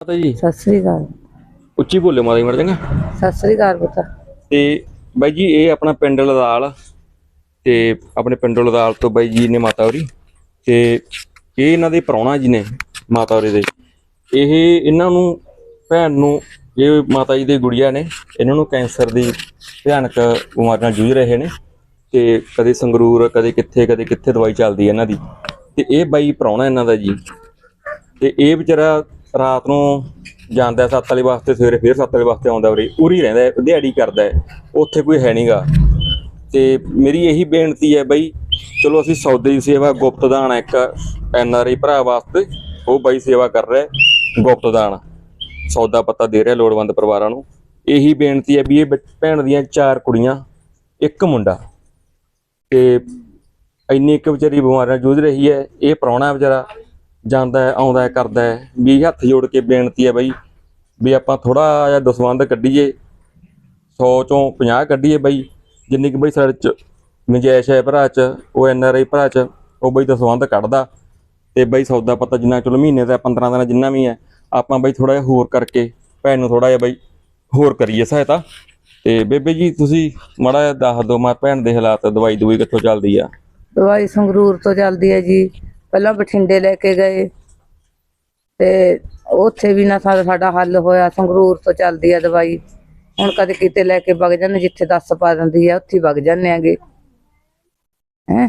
ਮਾਤਾ ਜੀ? ਸਤਿ ਸ੍ਰੀ ਅਕਾਲ। ਉੱਚੀ ਬੋਲੇ ਮਾਤਾ ਜੀ ਮਰ ਜਾਂਗਾ ਸਤਿ ਸ੍ਰੀ ਅਕਾਲ ਪੁੱਤ। ਤੇ ਬਾਈ ਜੀ ਇਹ ਆਪਣਾ ਪਿੰਡ ਲਦਾਲ। ਤੇ ਆਪਣੇ ਪਿੰਡ ਲਦਾਲ ਤੋਂ ਬਾਈ ਜੀ ਨੇ ਮਾਤਾ ਹੋਰੀ। ਤੇ ਇਹ ਇਹਨਾਂ ਦੇ ਪ੍ਰਾਹੁਣਾ ਜੀ ਨੇ ਮਾਤਾ ਹੋਰੀ ਦੇ। ਇਹ ਇਹਨਾਂ ਨੂੰ ਭੈਣ ਨੂੰ ਇਹ ਮਾਤਾ ਜੀ ਦੇ ਗੁੜੀਆ ਨੇ ਇਹਨਾਂ ਨੂੰ ਕੈਂਸਰ ਦੀ ਭਿਆਨਕ ਬਿਮਾਰੀ ਨਾਲ ਜੂਝ ਰਹੇ ਨੇ। ਤੇ ਕਦੇ ਸੰਗਰੂਰ ਕਦੇ ਕਿੱਥੇ ਕਦੇ ਕਿੱਥੇ ਦਵਾਈ ਚੱਲਦੀ ਹੈ ਇਹਨਾਂ ਦੀ। ਤੇ ਇਹ ਬਾਈ ਪ੍ਰਾਹੁਣਾ ਇਹਨਾਂ ਦਾ ਜੀ। ਤੇ ਇਹ ਵਿਚਾਰਾ ਰਾਤ ਨੂੰ ਜਾਂਦਾ ਹੈ ਸੱਤ ਵਾਲੇ ਵਾਸਤੇ ਸਵੇਰੇ ਫੇਰ ਸੱਤ ਵਾਲੇ ਵਾਸਤੇ ਆਉਂਦਾ ਉਰੇ ਉਰੀ ਰਹਿੰਦਾ ਦਿਹਾੜੀ ਕਰਦਾ ਉੱਥੇ ਕੋਈ ਹੈ ਨਹੀਂਗਾ ਤੇ ਮੇਰੀ ਇਹੀ ਬੇਨਤੀ ਹੈ ਬਈ ਚਲੋ ਅਸੀਂ ਸੌਦੇ ਦੀ ਸੇਵਾ ਗੁਪਤ ਦਾਨ ਇੱਕ ਐਨ ਆਰ ਆਈ ਭਰਾ ਵਾਸਤੇ ਉਹ ਬਾਈ ਸੇਵਾ ਕਰ ਰਿਹਾ ਹੈ, ਗੁਪਤ ਦਾਨ ਸੌਦਾ ਪੱਤਾ ਦੇ ਰਿਹਾ ਲੋੜਵੰਦ ਪਰਿਵਾਰਾਂ ਨੂੰ। ਇਹੀ ਬੇਨਤੀ ਹੈ ਵੀ ਇਹ ਬੱਚ- ਭੈਣ ਦੀਆਂ ਚਾਰ ਕੁੜੀਆਂ ਇੱਕ ਮੁੰਡਾ। ਤੇ ਇੰਨੀ ਇੱਕ ਵਿਚਾਰੀ ਬਿਮਾਰੀ ਨਾਲ ਜੂਝ ਰਹੀ ਹੈ ਇਹ ਪ੍ਰਾਹੁਣਾ ਵਿਚਾਰਾ ਜਾਂਦਾ ਆਉਂਦਾ ਕਰਦਾ ਵੀ ਹੱਥ ਜੋੜ ਕੇ ਬੇਨਤੀ ਹੈ ਬਈ, ਵੀ ਆਪਾਂ ਥੋੜਾ ਜਿਹਾ ਦਸਵੰਦ ਕੱਢੀਏ। 100 ਚੋਂ 50 ਕੱਢੀਏ ਬਈ। ਜਿੰਨੀ ਕਿ ਬਈ ਸਾਡੇ ਚ ਨਜਾਇਸ਼ ਹੈ ਭਰਾ ਚ, ਉਹ ਐਨ ਆਰ ਆਈ ਭਰਾ ਚ, ਉਹ ਬਈ ਦਸਵੰਦ ਕੱਢਦਾ। ਤੇ ਬਈ ਸੌਦਾ ਪਤਾ ਜਿੰਨਾ ਚਲੋ ਮਹੀਨੇ ਦਾ 15 ਦਿਨ ਜਿੰਨਾ ਵੀ ਹੈ, ਆਪਾਂ ਬਈ ਥੋੜਾ ਜਿਹਾ ਹੋਰ ਕਰਕੇ ਭੈਣ ਨੂੰ ਥੋੜਾ ਜਿਹਾ ਬਾਈ ਹੋਰ ਕਰੀਏ ਸਹਾਇਤਾ। ਤੇ ਬੇਬੇ ਜੀ, ਤੁਸੀਂ ਮਾੜਾ ਜਿਹਾ ਦੱਸ ਦਿਓ, ਮੈਂ ਭੈਣ ਦੇ ਹਾਲਾਤ ਦਵਾਈ ਦਵਾਈ ਕਿੱਥੋਂ ਚੱਲਦੀ ਆ? ਦਵਾਈ ਸੰਗਰੂਰ ਤੋਂ ਚੱਲਦੀ ਹੈ ਜੀ। ਪਹਿਲਾਂ ਬਠਿੰਡੇ ਲੈ ਕੇ ਗਏ। ਤੇ ਉੱਥੇ ਵੀ ਨਾ ਸਾ- ਸਾਡਾ ਹੱਲ ਹੋਇਆ ਸੰਗਰੂਰ ਤੋਂ ਚੱਲਦੀ ਹੈ ਦਵਾਈ। ਹੁਣ ਕਦੇ ਕਿਤੇ ਲੈ ਕੇ ਵਗ ਜਾਂਦੇ ਜਿੱਥੇ ਦੱਸ ਪਾ ਦਿੰਦੀ ਹੈ ਉੱਥੇ ਹੀ ਵਗ ਜਾਂਦੇ ਆਂਗੇ। ਹੈ?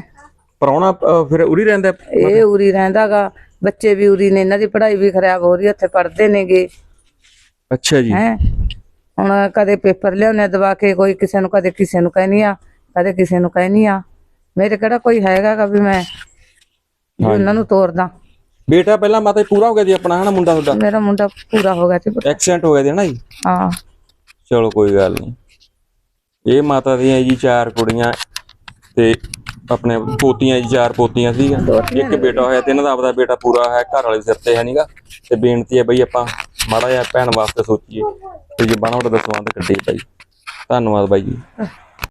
ਪ੍ਰਾਹੁਣਾ ਅਹ, ਫਿਰ ਉਰੀ ਰਹਿੰਦਾ? ਹੈ? ਇਹ ਉਰੀ ਰਹਿੰਦਾਗਾ। ਬੱਚੇ ਵੀ ਉਰੀ ਨੇ ਇਹਨਾਂ ਦੀ ਪੜ੍ਹਾਈ ਵੀ ਖਰਾਬ ਹੋ ਰਹੀ ਹੈ ਉੱਥੇ ਪੜ੍ਹਦੇ ਨੇਗੇ। ਅੱਛਾ ਜੀ। ਹੈ? ਹੁਣ ਕਦੇ ਪੇਪਰ ਲਿਆਉਣੇ ਦਵਾ ਕੇ ਕੋਈ ਕਿਸੇ ਨੂੰ ਕਦੇ ਕਿਸੇ ਨੂੰ ਕਹਿਨੀ ਆ ਕਦੇ ਕਿਸੇ ਨੂੰ ਕਹਿਨੀ ਆ। ਮੇਰੇ ਕਿਹੜਾ ਕੋਈ ਹੈਗਾ ਗਾ ਵੀ ਮੈਂ ਵੀ ਉਹਨਾਂ ਨੂੰ ਤੋਰਦਾ। ਬੇਟਾ ਪਹਿਲਾਂ ਮਾਤਾ ਜੀ ਪੂਰਾ ਹੋ ਗਿਆ ਜੀ ਆਪਣਾ ਹਨਾ ਮੁੰਡਾ ਤੁਹਾਡਾ? ਮੇਰਾ ਮੁੰਡਾ ਪੂਰਾ ਹੋ ਗਿਆ ਸੀ। ਐਕਸੀਡੈਂਟ ਹੋ ਗਿਆ ਜੀ ਹਨਾ ਜੀ? ਹਾਂ। ਚਲੋ ਕੋਈ ਗੱਲ ਨਹੀਂ। ਇਹ ਮਾਤਾ ਦੀਆਂ ਜੀ ਚਾਰ ਕੁੜੀਆਂ ਤੇ ਆਪਣੇ ਪੋਤੀਆਂ ਜੀ ਚਾਰ ਪੋਤੀਆਂ ਸੀ ਇੱਕ ਬੇਟਾ ਹੋਇਆ ਤੇ ਇਹਨਾਂ ਦਾ ਆਪਦਾ ਬੇਟਾ ਪੂਰਾ ਹੈ ਘਰ ਵਾਲੇ ਸਿਰ ਤੇ ਹੈ ਨਹੀਂਗਾ ਤੇ ਬੇਨਤੀ ਹੈ ਬਈ ਆਪਾਂ ਮਾੜਾ ਜਿਹਾ ਭੈਣ ਵਾਸਤੇ ਸੋਚੀਏ। ਤੇ ਜੇ ਬਾਣਾ ਉਹਦਾ ਦਸਵੰਦ ਕੱਢੀਏ ਬਾਈ। ਧੰਨਵਾਦ ਬਾਈ ਜੀ।